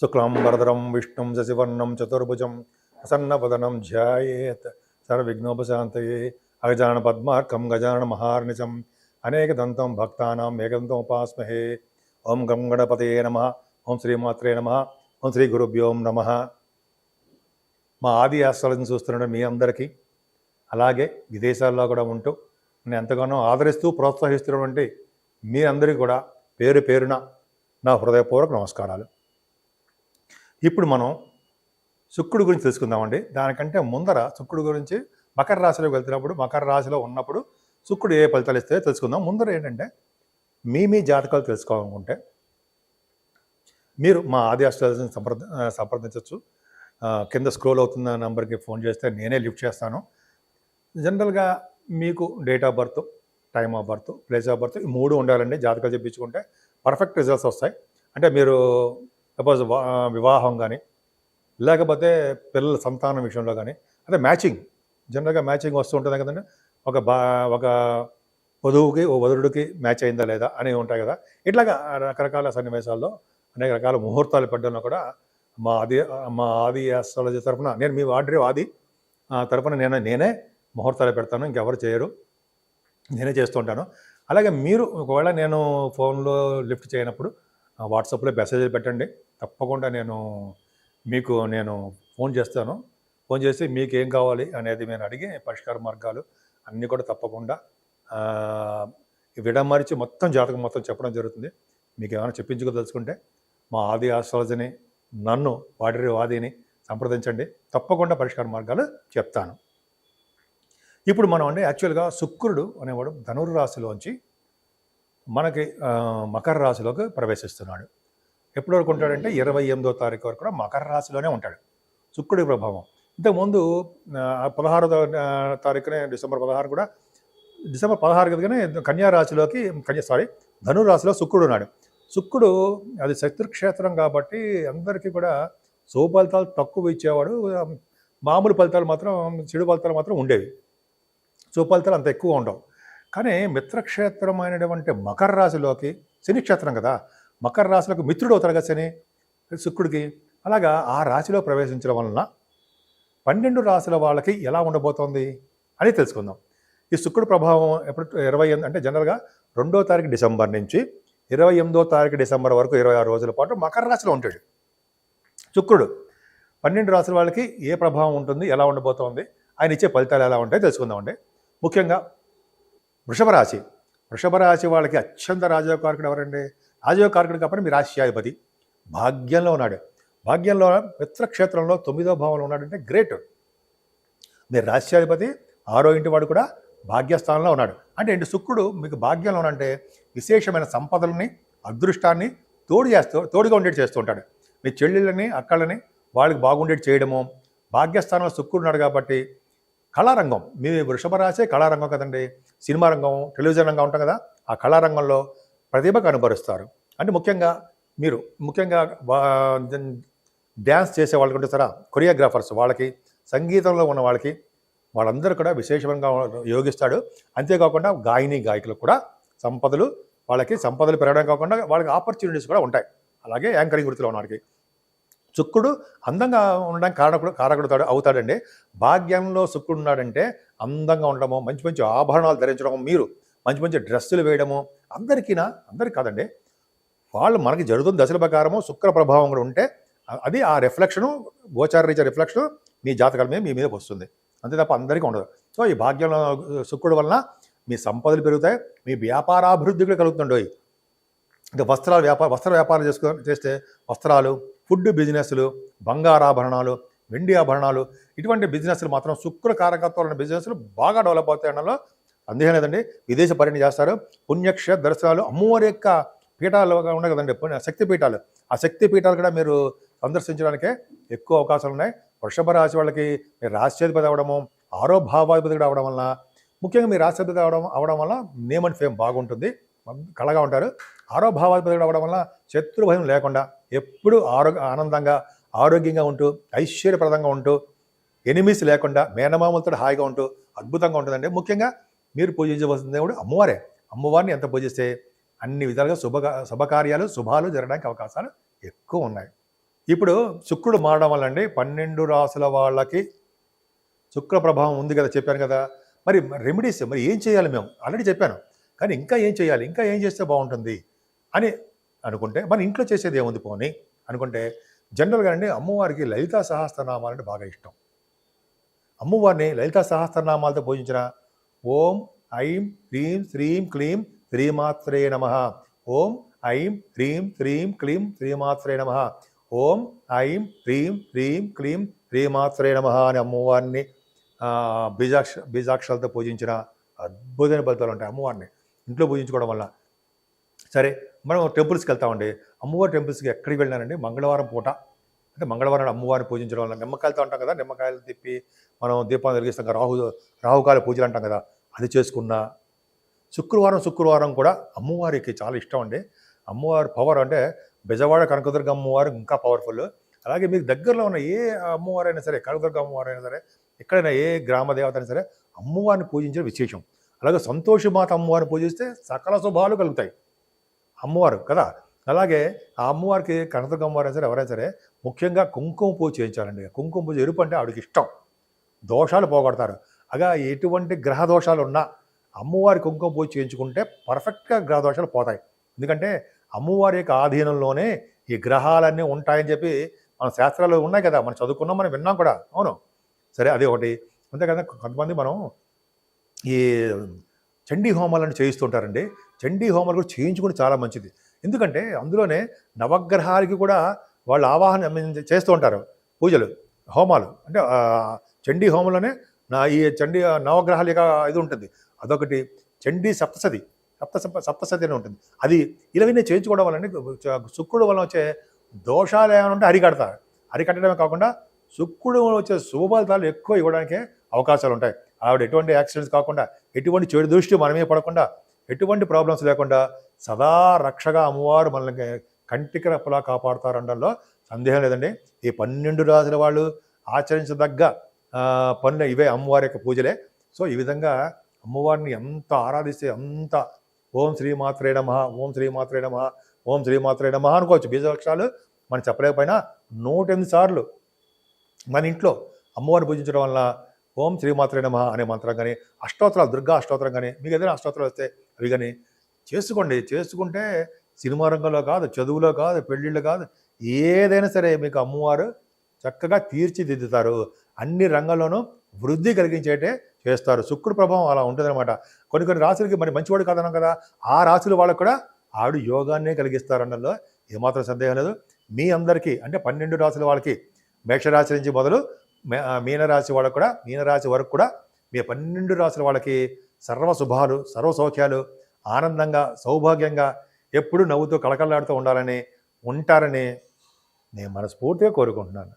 శుక్లాంబరధరం విష్ణుం శశివర్ణం చతుర్భుజం ప్రసన్నపదనం ధ్యాయేత్. సర్వవిఘ్నోపశాంతయే. అగజాన పద్మార్కం గజాన మహార్ణిజం అనేక దంతం భక్తానాం ఏకదంతం ఉపాస్మహే ఓం గం గణపతయే నమ. ఓం శ్రీమాత్రే నమ. ఓం శ్రీ గురుభ్యోం నమ. మా ఆది ఆశ్రలను చూస్తున్న మీ అందరికీ అలాగే విదేశాల్లో కూడా ఉంటూ నేను ఎంతగానో ఆదరిస్తూ ప్రోత్సహిస్తున్నటువంటి మీ అందరికీ కూడా పేరు పేరున నా హృదయపూర్వక నమస్కారాలు. ఇప్పుడు మనం శుక్రుడు గురించి తెలుసుకుందామండి. దానికంటే ముందర శుక్రుడు గురించి మకర రాశిలోకి వెళ్తున్నప్పుడు మకర రాశిలో ఉన్నప్పుడు శుక్రుడు ఏ ఫలితాలు ఇస్తే తెలుసుకుందాం. ముందర ఏంటంటే మీ మీ జాతకాలు తెలుసుకోవాలనుకుంటే మీరు మా ఆది అష్టాలని సంప్రద సంప్రదించవచ్చు. కింద స్క్రోల్ అవుతున్న నెంబర్కి ఫోన్ చేస్తే నేనే లిఫ్ట్ చేస్తాను. జనరల్గా మీకు date of birth time of birth place of birth ఈ మూడు ఉండాలండి. జాతకాలు చెప్పించుకుంటే పర్ఫెక్ట్ రిజల్ట్స్ వస్తాయి. అంటే మీరు సపోజ్ వివాహం కానీ లేకపోతే పిల్లల సంతానం విషయంలో కానీ అంటే మ్యాచింగ్ జనరల్గా మ్యాచింగ్ వస్తూ ఉంటుంది కదండి ఒక బా ఒక వధువుకి ఓ వధుడికి మ్యాచ్ అయిందా లేదా అనేవి ఉంటాయి కదా. ఇట్లాగా రకరకాల సన్నివేశాల్లో అనేక రకాల ముహూర్తాలు పెట్టడంలో కూడా మా ఆది మా ఆది ఆస్ట్రాలజీ తరఫున నేను మీ ఆర్డర్ ఆది ఆ తరఫున నేను నేనే ముహూర్తాలు పెడతాను ఇంకెవరు చేయరు. నేనే చేస్తుంటాను అలాగే మీరు ఒకవేళ నేను ఫోన్లో లిఫ్ట్ చేయనప్పుడు వాట్సాప్లో మెసేజ్లు పెట్టండి. తప్పకుండా నేను మీకు నేను ఫోన్ చేస్తాను. ఫోన్ చేసి మీకు ఏం కావాలి అనేది నేను అడిగి పరిష్కార మార్గాలు అన్నీ కూడా తప్పకుండా విడమరిచి మొత్తం జాతకం మొత్తం చెప్పడం జరుగుతుంది. మీకు ఏమైనా చెప్పించుకోదలుచుకుంటే మా ఆది ఆస్ట్రాలజీని నన్ను వాడి వాదిని సంప్రదించండి. తప్పకుండా పరిష్కార మార్గాలు చెప్తాను. ఇప్పుడు మనం అంటే యాక్చువల్గా శుక్రుడు అనేవాడు ధనుర్రాశిలోంచి మనకి మకర రాశిలోకి ప్రవేశిస్తున్నాడు. ఎప్పటి వరకు ఉంటాడంటే ఇరవై ఎనిమిదో తారీఖు వరకు కూడా మకర రాశిలోనే ఉంటాడు. శుక్రుడి ప్రభావం. ఇంతకుముందు పదహారో తారీఖునే డిసెంబర్ పదహారు కూడా డిసెంబర్ పదహారు కదగానే కన్యా రాశిలోకి కన్యా సారీ ధనురాశిలో శుక్రుడు ఉన్నాడు. శుక్రుడు అది శత్రుక్షేత్రం కాబట్టి అందరికీ కూడా శుభ ఫలితాలు తక్కువ ఇచ్చేవాడు. మామూలు ఫలితాలు మాత్రం చెడు ఫలితాలు మాత్రం ఉండేవి. శుభ ఫలితాలు అంత ఎక్కువ ఉండవు. కానీ మిత్రక్షేత్రమైనటువంటి మకర రాశిలోకి శనిక్షేత్రం కదా మకర రాశులకు మిత్రుడు అవుతాడు శని శుక్రుడికి. అలాగా ఆ రాశిలో ప్రవేశించడం వలన పన్నెండు రాశుల వాళ్ళకి ఎలా ఉండబోతోంది అని తెలుసుకుందాం. ఈ శుక్రుడు ప్రభావం ఎప్పుడు ఇరవై ఎనిమిది అంటే జనరల్గా రెండో తారీఖు డిసెంబర్ నుంచి ఇరవై ఎనిమిదో తారీఖు డిసెంబర్ వరకు ఇరవై ఆరు రోజుల పాటు మకర రాశిలో ఉంటాడు. శుక్రుడు పన్నెండు రాశుల వాళ్ళకి ఏ ప్రభావం ఉంటుంది ఎలా ఉండబోతోంది ఆయన ఇచ్చే ఫలితాలు ఎలా ఉంటాయి తెలుసుకుందామండి. ముఖ్యంగా వృషభ రాశి. వృషభ రాశి వాళ్ళకి అత్యంత రాజయోగకారకుడు ఎవరండి? రాజయోగకారకుడు కాబట్టి మీ రాశ్యాధిపతి. భాగ్యంలో ఉన్నాడు. భాగ్యంలో మిత్రక్షేత్రంలో తొమ్మిదో భావంలో ఉన్నాడంటే గ్రేట్. మీరు రాశ్యాధిపతి ఆరో ఇంటి వాడు కూడా భాగ్యస్థానంలో ఉన్నాడు. అంటే ఏంటి? శుక్రుడు మీకు భాగ్యంలో ఉన్నాడంటే విశేషమైన సంపదలని అదృష్టాన్ని తోడు చేస్తూ తోడుగా ఉండేటి చేస్తూ ఉంటాడు. మీ చెల్లెళ్ళని అక్కళ్ళని వాళ్ళకి బాగుండేటి చేయడము. భాగ్యస్థానంలో శుక్రుడు ఉన్నాడు కాబట్టి కళారంగం. మీ వృషభ రాశే కళారంగం కదండి. సినిమా రంగం టెలివిజన్ రంగం ఉంటాం కదా. ఆ కళారంగంలో ప్రతిభ కనబరుస్తారు అంటే ముఖ్యంగా మీరు ముఖ్యంగా డ్యాన్స్ చేసే వాళ్ళకి ఉంటే సరే కొరియోగ్రాఫర్స్ వాళ్ళకి సంగీతంలో ఉన్న వాళ్ళకి వాళ్ళందరూ కూడా విశేషంగా యోగిస్తాడు. అంతేకాకుండా గాయని గాయకులకు కూడా సంపదలు వాళ్ళకి సంపదలు పెరగడం కాకుండా వాళ్ళకి ఆపర్చునిటీస్ కూడా ఉంటాయి. అలాగే యాంకరింగ్ వృత్తిలో ఉన్న వాళ్ళకి శుక్రుడు అందంగా ఉండడానికి కారకుడు కారకుడుతాడు అవుతాడండి. భాగ్యంలో శుక్రుడు ఉన్నాడంటే అందంగా ఉండడము మంచి మంచి ఆభరణాలు ధరించడము మీరు మంచి మంచి డ్రెస్సులు వేయడము. అందరికీనా? అందరికి కాదండి. వాళ్ళు మనకి జరుగుతున్న దశల ప్రకారము శుక్ర ప్రభావం కూడా ఉంటే అది ఆ రిఫ్లెక్షను గోచారీచ రీత్యా రిఫ్లెక్షన్ మీ జాతకాల మీద మీ మీద వస్తుంది. అంతే తప్ప అందరికీ ఉండదు. సో ఈ భాగ్యంలో శుక్రుడు వలన మీ సంపదలు పెరుగుతాయి మీ వ్యాపారాభివృద్ధి కూడా కలుగుతుండోయి అంటే వస్త్రాలు వ్యాపార వస్త్ర వ్యాపారం చేసుకో చేస్తే వస్త్రాలు ఫుడ్ బిజినెస్లు బంగారాభరణాలు వెండి ఆభరణాలు ఇటువంటి బిజినెస్లు మాత్రం శుక్ర కారకత్వాలు ఉన్న బిజినెస్లు బాగా డెవలప్ అవుతాయి అనలో అందుకే లేదండి విదేశ పర్యటన చేస్తారు. పుణ్యక్ష దర్శనాలు అమ్మవారి యొక్క పీఠాలు ఉన్నాయి కదండి. పుణ్య శక్తి పీఠాలు. ఆ శక్తి పీఠాలు కూడా మీరు సందర్శించడానికే ఎక్కువ అవకాశాలు ఉన్నాయి. వృషభ రాశి వాళ్ళకి మీరు రాష్ట్రాధిపతి అవడము ఆరో భావాధిపతి కూడా అవడం వలన ముఖ్యంగా మీరు రాష్ట్రాధిపతి అవడం అవడం వల్ల నేమ్ అండ్ ఫేమ్ బాగుంటుంది. కళగా ఉంటారు. ఆరో భావాధిపతి కూడా అవడం వల్ల శత్రు భయం లేకుండా ఎప్పుడూ ఆరోగ్య ఆనందంగా ఆరోగ్యంగా ఉంటూ ఐశ్వర్యప్రదంగా ఉంటూ ఎనిమిస్ లేకుండా మేనమామలతో హాయిగా ఉంటూ అద్భుతంగా ఉంటుందండి. ముఖ్యంగా మీరు పూజించవలసిందే కూడా అమ్మవారే. అమ్మవారిని ఎంత పూజిస్తే అన్ని విధాలుగా శుభ శుభకార్యాలు శుభాలు జరగడానికి అవకాశాలు ఎక్కువ ఉన్నాయి. ఇప్పుడు శుక్రుడు మారడం వల్ల అండి పన్నెండు రాసుల వాళ్ళకి శుక్ర ప్రభావం ఉంది కదా చెప్పాను కదా. మరి రెమెడీస్ మరి ఏం చేయాలి మేము? ఆల్రెడీ చెప్పాను. కానీ ఇంకా ఏం చేయాలి? ఇంకా ఏం చేస్తే బాగుంటుంది? అని అనుకుంటే మన ఇంట్లో చేసేది ఏముంది పోని? అనుకుంటే జనరల్గా అండి అమ్మవారికి లలితా సహస్రనామాలు అంటే బాగా ఇష్టం. అమ్మవారిని లలితా సహస్రనామాలతో పూజించిన ఓం ఐం హ్రీం శ్రీం క్లీం శ్రీమాత్రే నమ. ఓం ఐం హ్రీం శ్రీం క్లీం శ్రీమాత్రే నమ. ఓం ఐం హ్రీం హ్రీం క్లీం శ్రీమాత్రే నమ అని అమ్మవారిని బీజాక్ష బీజాక్షరాలతో పూజించిన అద్భుతమైన ఫలితాలు ఉంటాయి అమ్మవారిని. ఇంట్లో పూజించుకోవడం వల్ల. సరే మనం టెంపుల్స్కి వెళ్తామండి. అమ్మవారి టెంపుల్స్కి ఎక్కడికి వెళ్ళినానండి మంగళవారం పూట. అంటే మంగళవారం నాడు అమ్మవారిని పూజించడం వల్ల నిమ్మకాయలతో అంటాం కదా నిమ్మకాయలు తిప్పి మనం దీపాలు వెలిగిస్తాం కదా రాహు రాహుకాల పూజలు అంటాం కదా అది చేసుకున్నా. శుక్రవారం శుక్రవారం కూడా అమ్మవారికి చాలా ఇష్టం అండి. అమ్మవారి పవర్ అంటే బెజవాడ కనకదుర్గ అమ్మవారు ఇంకా పవర్ఫుల్ అలాగే మీకు దగ్గరలో ఉన్న ఏ అమ్మవారైనా సరే కనకదుర్గ అమ్మవారైనా సరే ఎక్కడైనా ఏ గ్రామ దేవత అయినా సరే అమ్మవారిని పూజించడం విశేషం. అలాగే సంతోషమాత అమ్మవారిని పూజిస్తే సకల శుభాలు కలుగుతాయి. అమ్మవారు కదా అలాగే ఆ అమ్మవారికి కనకదుర్గ అమ్మవారైనా సరే ఎవరైనా సరే ముఖ్యంగా కుంకుమ పూజ చేయించాలండి. కుంకుమ పూజ ఎరుపు అంటే ఆవిడకి ఇష్టం. దోషాలు పోగొడతారు. అగా ఎటువంటి గ్రహ దోషాలు ఉన్నా అమ్మవారి కుంకుమ పూజ చేయించుకుంటే పర్ఫెక్ట్గా గ్రహ దోషాలు పోతాయి. ఎందుకంటే అమ్మవారి యొక్క ఆధీనంలోనే ఈ గ్రహాలన్నీ ఉంటాయని చెప్పి మన శాస్త్రాలు ఉన్నాయి కదా. మనం చదువుకున్నాం మనం విన్నాం కూడా. అవును. సరే అది ఒకటి. అంతేకాదు కొంతమంది మనం ఈ చండీ హోమాలను చేయిస్తుంటారండి. చండీ హోమాలు కూడా చేయించుకుంటే చాలా మంచిది. ఎందుకంటే అందులోనే నవగ్రహాలకి కూడా వాళ్ళు ఆవాహన చేస్తూ ఉంటారు పూజలు హోమాలు. అంటే చండీ హోమంలోనే నా ఈ చండీ నవగ్రహాల యొక్క ఇది ఉంటుంది. అదొకటి చండీ సప్తసతి సప్త సప్తసతి అని ఉంటుంది. అది ఇలావన్నీ చేయించుకోవడం వల్ల శుక్రుడు వల్ల వచ్చే దోషాలు ఏమైనా ఉంటే అరికడతారు. అరికట్టడమే కాకుండా శుక్రుడు వచ్చే శుభఫలితాలు ఎక్కువ ఇవ్వడానికే అవకాశాలు ఉంటాయి. ఆవిడ ఎటువంటి యాక్సిడెంట్స్ కాకుండా ఎటువంటి చెడు దృష్టి మనమే పడకుండా ఎటువంటి ప్రాబ్లమ్స్ లేకుండా సదా రక్షగా అమ్మవారు మనల్ని కంటికి రప్పలా కాపాడుతారండల్లో సందేహం లేదండి. ఈ పన్నెండు రాజుల వాళ్ళు ఆచరించదగ్గ ఆ, పనులు ఇవే అమ్మవారి యొక్క పూజలే. సో ఈ విధంగా అమ్మవారిని ఎంత ఆరాధిస్తే అంత ఓం శ్రీమాత్రే నమ ఓం శ్రీమాత్రే నమ ఓం శ్రీమాత్రే నమ అనుకోవచ్చు. బీజాక్షరాలు మనం చెప్పలేకపోయినా నూట ఎనిమిది సార్లు మన ఇంట్లో అమ్మవారిని పూజించడం వల్ల ఓం శ్రీమాత్రే నమ అనే మంత్రం కానీ అష్టోత్తరాలు దుర్గా అష్టోత్తరం కానీ మీకు ఏదైనా అష్టోత్తరాలు వస్తే అవి కానీ చేసుకోండి చేసుకుంటే సినిమా రంగంలో కాదు చదువులో కాదు పెళ్ళిళ్ళు కాదు ఏదైనా సరే మీకు అమ్మవారు చక్కగా తీర్చిదిద్దుతారు. అన్ని రంగంలోనూ వృద్ధి కలిగించేటే చేస్తారు. శుక్రుడు ప్రభావం అలా ఉంటుందన్నమాట. కొన్ని కొన్ని రాశులకి మరి మంచివాడు కాదన్నాం కదా ఆ రాశులు వాళ్ళకు కూడా ఆవిడ యోగాన్నే కలిగిస్తారన్నలో ఏమాత్రం సందేహం లేదు. మీ అందరికీ అంటే పన్నెండు రాశుల వాళ్ళకి మేషరాశి నుంచి మొదలు మే- మీనరాశి వాళ్ళకు కూడా మీనరాశి వరకు కూడా మీ పన్నెండు రాశుల వాళ్ళకి సర్వ శుభాలు సర్వ సౌఖ్యాలు ఆనందంగా సౌభాగ్యంగా ఎప్పుడూ నవ్వుతూ కళకళలాడుతూ ఉండాలని ఉంటారని నేను మనస్ఫూర్తిగా కోరుకుంటున్నాను.